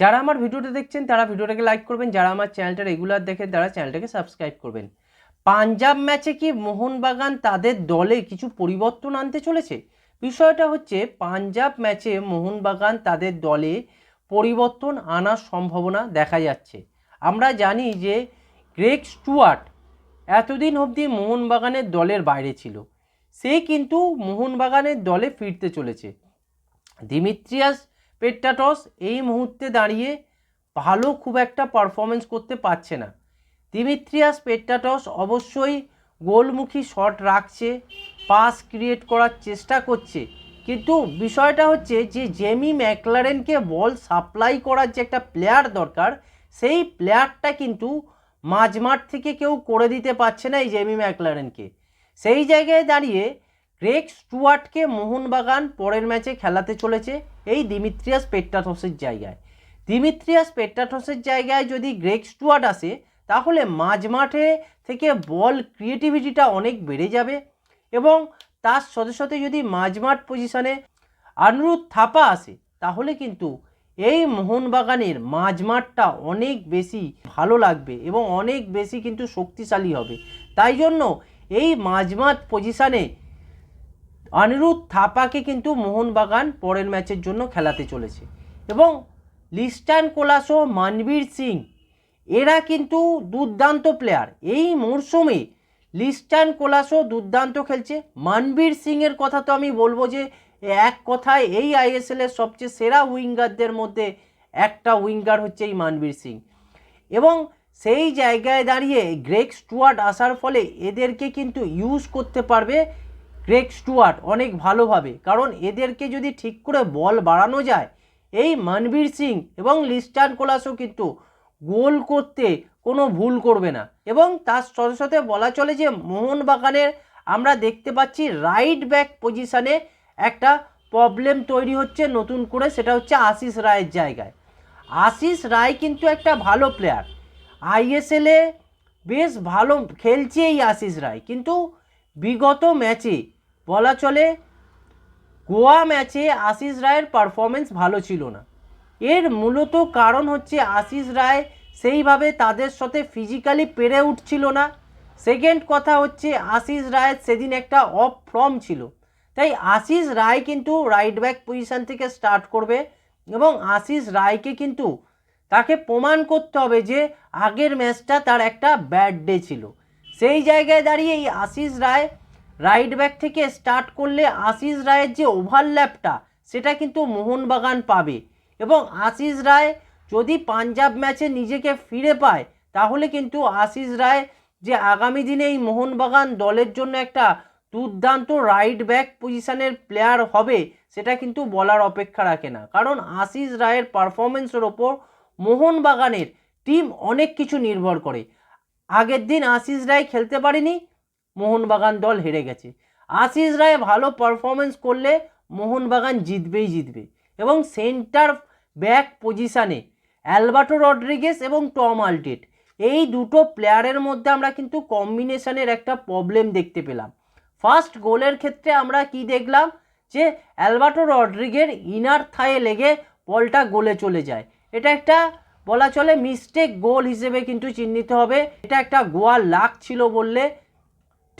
যারা আমার ভিডিওটা দেখছেন, তারা ভিডিওটাকে লাইক করবেন। যারা আমার চ্যানেলটা রেগুলার দেখে তারা চ্যানেলটাকে সাবস্ক্রাইব করবেন। পাঞ্জাব ম্যাচে কি মোহনবাগান তাদের দলে কিছু পরিবর্তন আনতে চলেছে? বিষয়টা হচ্ছে, পাঞ্জাব ম্যাচে মোহনবাগান তাদের দলে পরিবর্তন আনার সম্ভাবনা দেখা যাচ্ছে। আমরা জানি যে, গ্রেগ স্টুয়ার্ট এতদিন অবধি মোহনবাগানের দলের বাইরে ছিল। সে কিন্তু মোহনবাগানের দলে ফিরতে চলেছে। দিমিত্রিয়াস পেট্টাটস এই মুহূর্তে দাঁড়িয়ে ভালো খুব একটা পারফরমেন্স করতে পারছে না। দিমিত্রিয়াস পেট্টাটস অবশ্যই গোলমুখী শট রাখছে পাস ক্রিয়েট করার চেষ্টা করছে। কিন্তু বিষয়টা হচ্ছে যে, জেমি ম্যাকলারেনকে বল সাপ্লাই করার যে একটা প্লেয়ার দরকার, সেই প্লেয়ারটা কিন্তু মাঝমাঠ থেকে কেউ করে দিতে পারছে না এই জেমি ম্যাকলারেনকে। সেই জায়গায় দাঁড়িয়ে গ্রেগ স্টুয়ার্টকে মোহনবাগান পরের ম্যাচে খেলাতে চলেছে এই দিমিত্রিয়াস পেট্টাটসের জায়গায়। দিমিত্রিয়াস পেট্টাটসের জায়গায় যদি গ্রেগ স্টুয়ার্ট আসে, তাহলে মাঝমাঠে থেকে বল ক্রিয়েটিভিটিটা অনেক বেড়ে যাবে এবং তার সাথে সাথে যদি মাঝমাঠ পজিশনে আনিরুদ্ধ থাপা আসে, তাহলে কিন্তু এই মোহনবাগানের মাঝমাঠটা অনেক বেশি ভালো লাগবে এবং অনেক বেশি কিন্তু শক্তিশালী হবে। তাই জন্য এই মাঝমাঠ পজিশনে অনিরুদ্ধ থাপাকে কিন্তু মোহনবাগান পরের ম্যাচের জন্য খেলাতে চলেছে। এবং লিস্টান কোলাসো মানবীর সিং, এরা কিন্তু দুর্দান্ত প্লেয়ার এই মরশুমে লিস্টান কোলাসো দুর্দান্ত খেলছে। মানবীর সিংয়ের কথা তো আমি বলব যে, এক কথায় এই আইএসএল এর সবচেয়ে সেরা উইঙ্গারদের মধ্যে একটা উইঙ্গার হচ্ছে এই মানবীর সিং। এবং সেই জায়গায় দাঁড়িয়ে গ্রেগ স্টুয়ার্ট আসার ফলে এদেরকে কিন্তু ইউজ করতে পারবে গ্রেগ স্টুয়ার্ট অনেক ভালোভাবে, কারণ এদেরকে যদি ঠিক করে বল বাড়ানো যায়, এই মানবীর সিং এবং লিস্টান কোলাসও কিন্তু গোল করতে কোনো ভুল করবে না। এবং তার সাথে সাথে বলা চলে যে মোহনবাগানের আমরা দেখতে পাচ্ছি রাইট ব্যাক পজিশনে একটা প্রবলেম তৈরি হচ্ছে নতুন করে, সেটা হচ্ছে আশিস রায়ের জায়গায়। আশিস রায় কিন্তু একটা ভালো প্লেয়ার আইএসএলে বেশ ভালো খেলছে এই আশিস রায়, কিন্তু বিগত ম্যাচে বলা চলে, গোয়া ম্যাচে আশিস রায়ের পারফরমেন্স ভালো ছিল না। এর মূলত কারণ হচ্ছে আশিস রায় সেইভাবে তাদের সাথে ফিজিক্যালি পেরে উঠছিল না। সেকেন্ড কথা হচ্ছে আশিস রায়ের সেদিন একটা অফ ফর্ম ছিল। তাই আশিস রায় কিন্তু রাইট ব্যাক পজিশন থেকে স্টার্ট করবে এবং আশিস রায়কে কিন্তু তাকে প্রমাণ করতে হবে যে আগের ম্যাচটা তার একটা ব্যাড ডে ছিল। সেই জায়গায় দাঁড়িয়ে এই আশিস রায় রাইট ব্যাক থেকে স্টার্ট করলে আশিস রায়ের যে ওভারল্যাপটা, সেটা কিন্তু মোহনবাগান পাবে। এবং আশিস রায় যদি পাঞ্জাব ম্যাচে নিজেকে ফিরে পায়, তাহলে কিন্তু আশিস রায় যে আগামী দিনে এই মোহনবাগান দলের জন্য একটা দুর্দান্ত রাইট ব্যাক পজিশনের প্লেয়ার হবে, সেটা কিন্তু বলার অপেক্ষা রাখে না। কারণ আশিস রায়ের পারফরমেন্সের ওপর মোহনবাগানের টিম অনেক কিছু নির্ভর করে। আগের দিন আশিস রায় খেলতে পারেনি মোহনবাগান দল হেরে গেছে। আশিস রায় ভালো পারফরমেন্স করলে মোহনবাগান জিতবেই জিতবে এবং সেন্টার ব্যাক পজিশানে অ্যালবার্টো রড্রিগেস এবং টম আলটেট। এই দুটো প্লেয়ারের মধ্যে আমরা কিন্তু কম্বিনেশনের একটা প্রবলেম দেখতে পেলাম। ফার্স্ট গোলের ক্ষেত্রে আমরা কি দেখলাম? যে অ্যালবার্টো রড্রিগের ইনার থায়ে লেগে বলটা গোলে চলে যায়। এটা একটা বলা চলে মিস্টেক গোল হিসেবে কিন্তু চিহ্নিত হবে। এটা একটা গোয়ার লাক ছিল বললে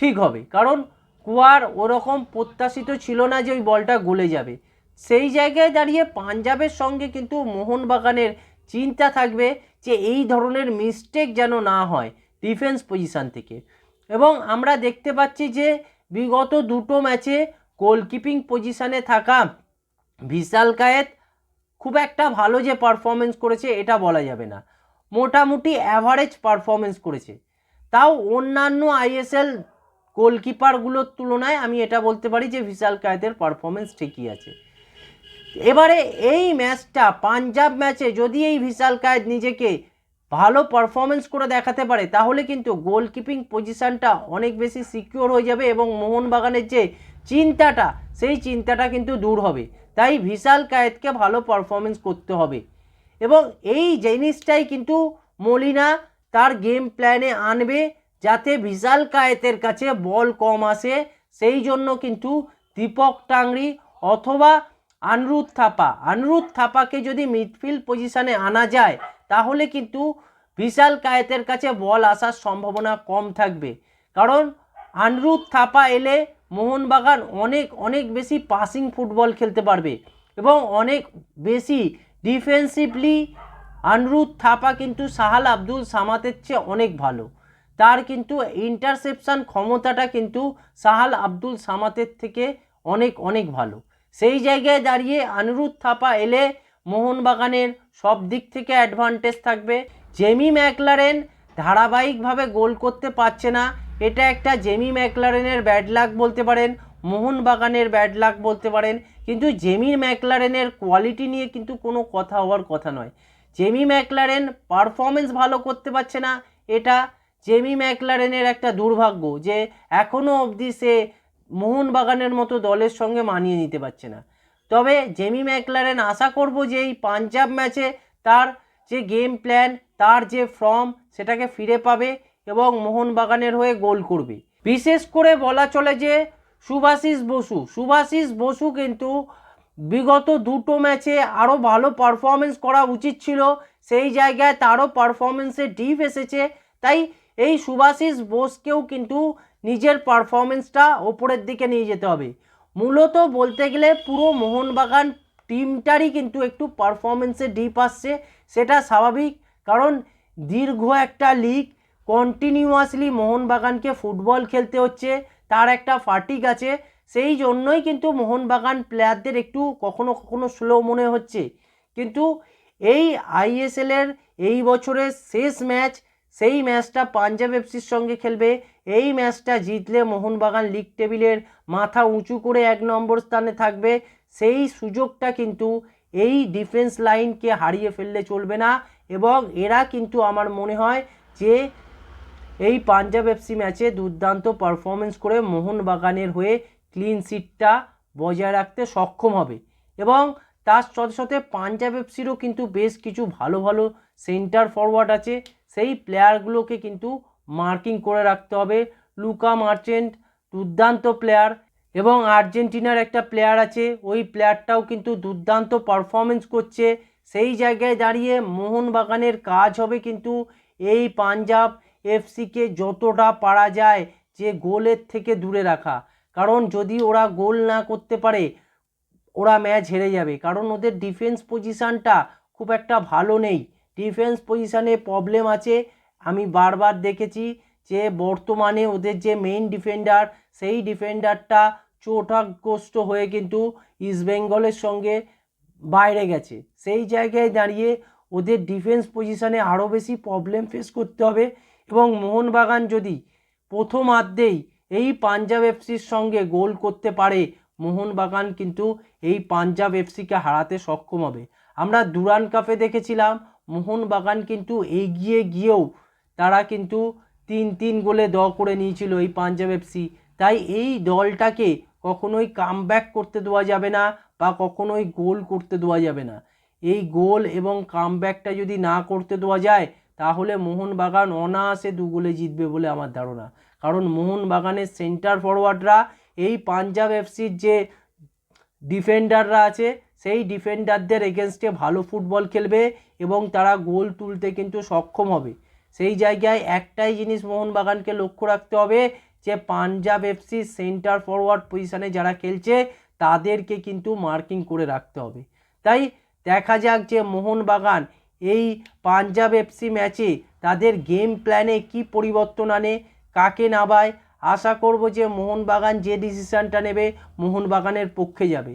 ঠিক হবে। কারণ কুয়ার ওরকম প্রত্যাশিত ছিল না যে ওই বলটা গলে যাবে। সেই জায়গায় দাঁড়িয়ে পাঞ্জাবের সঙ্গে কিন্তু মোহনবাগানের চিন্তা থাকবে যে এই ধরনের মিস্টেক যেন না হয় ডিফেন্স পজিশান থেকে। এবং আমরা দেখতে পাচ্ছি যে বিগত দুটো ম্যাচে গোলকিপিং পজিশানে থাকা ভিশাল কায়েত খুব একটা ভালো যে পারফরমেন্স করেছে এটা বলা যাবে না। মোটামুটি অ্যাভারেজ পারফরমেন্স করেছে। তাও অন্যান্য আইএসএল গোলকিপারগুলোর তুলনায় আমি এটা বলতে পারি যে ভিশাল কায়েতের পারফরমেন্স ঠিকই আছে। এবারে এই ম্যাচটা, পাঞ্জাব ম্যাচে যদি এই ভিশাল কায়েত নিজেকে ভালো পারফরমেন্স করে দেখাতে পারে, তাহলে কিন্তু গোলকিপিং পজিশানটা অনেক বেশি সিকিওর হয়ে যাবে এবং মোহনবাগানের যে চিন্তাটা, সেই চিন্তাটা কিন্তু দূর হবে। তাই ভিশাল কায়েতকে ভালো পারফরমেন্স করতে হবে। এবং এই জিনিসটাই কিন্তু মলিনা তার গেম প্ল্যানে আনবে। যাতে ভিশাল কায়েতের কাছে বল কম আসে, সেই জন্য কিন্তু দীপক টাংরি অথবা আনরুদ থাপা। আনরুদ থাপাকে যদি মিডফিল্ড পজিশানে আনা যায়, তাহলে কিন্তু বিশাল কায়েতের কাছে বল আসার সম্ভাবনা কম থাকবে। কারণ আনরুদ থাপা এলে মোহনবাগান অনেক অনেক বেশি পাসিং ফুটবল খেলতে পারবে এবং অনেক বেশি ডিফেন্সিভলি আনরুদ থাপা কিন্তু সাহাল আব্দুল সামাতের চেয়ে অনেক ভালো। তার কিন্তু ইন্টারসেপশান ক্ষমতাটা কিন্তু সাহাল আব্দুল সামাতের থেকে অনেক অনেক ভালো। সেই জায়গায় দাঁড়িয়ে আনিরুদ্ধ থাপা এলে মোহনবাগানের সব দিক থেকে অ্যাডভান্টেজ থাকবে। জেমি ম্যাকলারেন ধারাবাহিকভাবে গোল করতে পারছে না। এটা একটা জেমি ম্যাকলারেনের ব্যাড লাক বলতে পারেন, মোহনবাগানের ব্যাড লাক বলতে পারেন। কিন্তু জেমি ম্যাকলারেনের কোয়ালিটি নিয়ে কিন্তু কোনো কথা হওয়ার কথা নয়। জেমি ম্যাকলারেন পারফরমেন্স ভালো করতে পারছে না। এটা জেমি ম্যাকলারেনের একটা দুর্ভাগ্য যে এখনও অবধি সে মোহনবাগানের মতো দলের সঙ্গে মানিয়ে নিতে পারছে না। তবে জেমি ম্যাকলারেন আশা করব যে এই পাঞ্জাব ম্যাচে তার যে গেম প্ল্যান, তার যে ফর্ম, সেটাকে ফিরে পাবে এবং মোহনবাগানের হয়ে গোল করবে। বিশেষ করে বলা চলে যে সুভাশিস বসু সুভাশিস বসু কিন্তু বিগত দুটো ম্যাচে আরও ভালো পারফরমেন্স করা উচিত ছিল। সেই জায়গায় তারও পারফরমেন্সে ডিপ এসেছে। তাই এই সুভাশিস বোসকেও কিন্তু নিজের পারফরমেন্সটা ওপরের দিকে নিয়ে যেতে হবে। মূলত বলতে গেলে পুরো মোহনবাগান টিমটারই কিন্তু একটু পারফরমেন্সে ডিপ আসছে, সেটা স্বাভাবিক। কারণ দীর্ঘ একটা লিগ কন্টিনিউয়াসলি মোহনবাগানকে ফুটবল খেলতে হচ্ছে, তার একটা ফাটিক আছে। সেই জন্যই কিন্তু মোহনবাগান প্লেয়ারদের একটু কখনো কখনো স্লো মনে হচ্ছে। কিন্তু এই আইএসএলের এই বছরের শেষ ম্যাচ সেই ম্যাচটা পাঞ্জাব এফসির সঙ্গে খেলবে। এই ম্যাচটা জিতলে মোহনবাগান লিগ টেবিলের মাথা উঁচু করে এক নম্বর স্থানে থাকবে। সেই সুযোগটা কিন্তু এই ডিফেন্স লাইনকে হারিয়ে ফেললে চলবে না এবং এরা কিন্তু আমার মনে হয় যে এই পাঞ্জাব এফসি ম্যাচে দুর্দান্ত পারফরমেন্স করে মোহনবাগানের হয়ে ক্লিন সিটটা বজায় রাখতে সক্ষম হবে এবং তার সাথে সাথে পাঞ্জাব এফসিরও কিন্তু বেশ কিছু ভালো ভালো সেন্টার ফরওয়ার্ড আছে। সেই প্লেয়ারগুলোকে কিন্তু মার্কিং করে রাখতে হবে। লুকা মার্চেন্ট, দুর্দান্ত প্লেয়ার এবং আর্জেন্টিনার একটা প্লেয়ার আছে, ওই প্লেয়ারটাও কিন্তু দুর্দান্ত পারফরমেন্স করছে। সেই জায়গায় দাঁড়িয়ে মোহনবাগানের কাজ হবে কিন্তু এই পাঞ্জাব এফসিকে যতটা পারা যায় যে গোলের থেকে দূরে রাখা। কারণ যদি ওরা গোল না করতে পারে, ওরা ম্যাচ হেরে যাবে। কারণ ওদের ডিফেন্স পজিশানটা খুব একটা ভালো নেই। ডিফেন্স পজিশানে প্রবলেম আছে। আমি বারবার দেখেছি যে বর্তমানে ওদের যে মেইন ডিফেন্ডার সেই ডিফেন্ডারটা চোটাগ্রস্ত হয়ে কিন্তু ইস্টবেঙ্গলের সঙ্গে বাইরে গেছে। সেই জায়গায় দাঁড়িয়ে ওদের ডিফেন্স পজিশানে আরও বেশি প্রবলেম ফেস করতে হবে এবং মোহনবাগান যদি প্রথমার্ধেই এই পাঞ্জাব এফসির সঙ্গে গোল করতে পারে, মোহনবাগান কিন্তু এই পাঞ্জাব এফসিকে হারাতে সক্ষম হবে। আমরা দুরান কাপে দেখেছিলাম মোহনবাগান কিন্তু এগিয়ে গিয়েও তারা কিন্তু তিন তিন গোলে দ করে নিয়েছিল এই পাঞ্জাব এফসি তাই এই দলটাকে কখনোই কাম করতে দেওয়া যাবে না বা কখনোই গোল করতে দেওয়া যাবে না। এই গোল এবং কাম যদি না করতে দেওয়া যায়, তাহলে মোহনবাগান অনায়াসে দু গোলে জিতবে বলে আমার ধারণা। কারণ মোহনবাগানের সেন্টার ফরওয়ার্ডরা এই পাঞ্জাব এফসির যে ডিফেন্ডাররা আছে সেই ডিফেন্ডারদের এগেনস্টে ভালো ফুটবল খেলবে এবং তারা গোল তুলতে কিন্তু সক্ষম হবে। সেই জায়গায় একটাই জিনিস মোহনবাগানকে লক্ষ্য রাখতে হবে যে পাঞ্জাব এফসি সেন্টার ফরওয়ার্ড পজিশানে যারা খেলছে, তাদেরকে কিন্তু মার্কিং করে রাখতে হবে। তাই দেখা যাক যে মোহনবাগান এই পাঞ্জাব এফসি ম্যাচে তাদের গেম প্ল্যানে কি পরিবর্তন আনে, কাকে নামায়? আশা করব যে মোহনবাগান যে ডিসিশানটা নেবে, মোহনবাগানের পক্ষে যাবে।